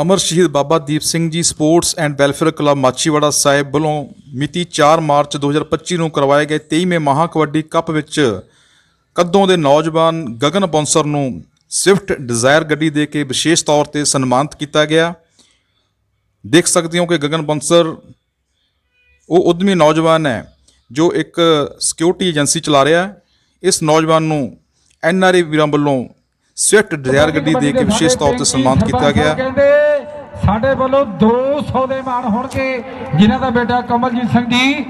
ਅਮਰ ਸ਼ਹੀਦ Baba Deep Singh ji sports and welfare club Machhiwara Sahib ਵੱਲੋਂ ਮਿਤੀ 4 March 2025 ਨੂੰ ਕਰਵਾਏ ਗਏ 23ਵੇਂ ਮਹਾ ਕਬੱਡੀ ਕੱਪ ਵਿੱਚ ਕੱਦੋਂ ਦੇ ਨੌਜਵਾਨ ਗਗਨ ਬੌਂਸਰ ਨੂੰ ਸਵਿਫਟ ਡਿਜ਼ਾਇਰ ਗੱਡੀ ਦੇ ਕੇ ਵਿਸ਼ੇਸ਼ ਤੌਰ ਤੇ ਸਨਮਾਨਿਤ ਕੀਤਾ ਗਿਆ। ਦੇਖ ਸਕਦੇ ਹੋ ਕਿ ਗਗਨ ਬੌਂਸਰ ਉਹ ਉਦਮੀ ਨੌਜਵਾਨ ਹੈ ਜੋ ਇੱਕ ਸਿਕਿਉਰਿਟੀ ਏਜੰਸੀ ਚਲਾ ਰਿਹਾ ਹੈ। ਇਸ ਨੌਜਵਾਨ ਨੂੰ ਐਨਆਰਏ ਵੀਰਾਂ ਵੱਲੋਂ ਸਵਿਫਟ ਡਿਜ਼ਾਇਰ ਗੱਡੀ ਦੇ ਕੇ ਵਿਸ਼ੇਸ਼ ਤੌਰ ਤੇ ਸਨਮਾਨਿਤ ਕੀਤਾ ਗਿਆ। ਸਾਡੇ ਵੱਲੋਂ 200 ਦੇ ਮਾਣ ਹੋਣਗੇ ਜਿਨ੍ਹਾਂ ਦਾ ਬੇਟਾ ਕਮਲਜੀਤ ਸਿੰਘ ਜੀ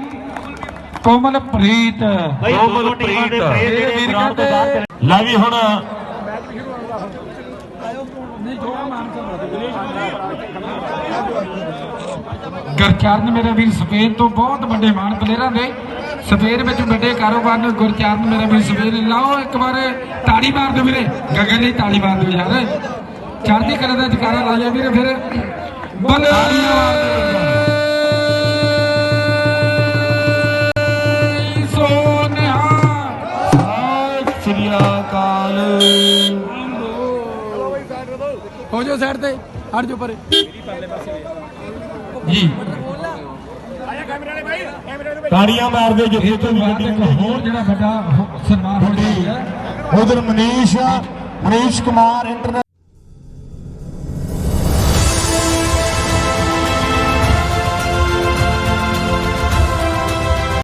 ਕੋਮਲਪ੍ਰੀਤ। ਕੋਮਲਪ੍ਰੀਤ। ਲੈ ਵੀ ਹੁਣ। ਗੁਰਚਰਨ ਮੇਰੇ ਵੀਰ ਸਪੇਨ ਤੋਂ ਬਹੁਤ ਵੱਡੇ ਮਾਣ ਪਲੇਅਰਾਂ ਦੇ। ਸਪੇਨ ਵਿੱਚ ਵੱਡੇ ਕਾਰੋਬਾਰ ਨੇ ਗੁਰਚਰਨ ਮੇਰਾ ਵੀਰ ਸਪੇਨ ਲਾਓ ਇੱਕ ਵਾਰ ਤਾੜੀ ਮਾਰ ਦਿਓ ਵੀਰੇ। ਗਗਨ ਲਈ ਤਾੜੀ ਮਾਰ ਦਿਓ ਯਾਰ। ਚੜ੍ਹਦੀ ਕਲਾ ਦਾ ਜਕਾਰਾ ਲਾਇਆ ਵੀਰੇ ਫਿਰ। ਬੱਲੇ! ਸੋਨਿਹਾ ਸਤਿ ਸ੍ਰੀ ਅਕਾਲ। ਹੋ ਜਾਓ ਸਾਈਡ ਤੇ ਹਟ ਜਾਓ ਪਰੇ। ਜੀ। ਤਾੜੀਆਂ ਮਾਰਦੇ ਇਹ ਤੋਂ ਬਾਅਦ ਇੱਕ ਹੋਰ ਜਿਹੜਾ ਵੱਡਾ ਹੋ- ਸਨਮਾਨ ਹੋਣ ਜਾ ਰਿਹਾ ਹੈ। ਉਧਰ ਮਨੀਸ਼ ਮਨੀਸ਼ ਕੁਮਾਰ ਇੰਟਰਨੈਟ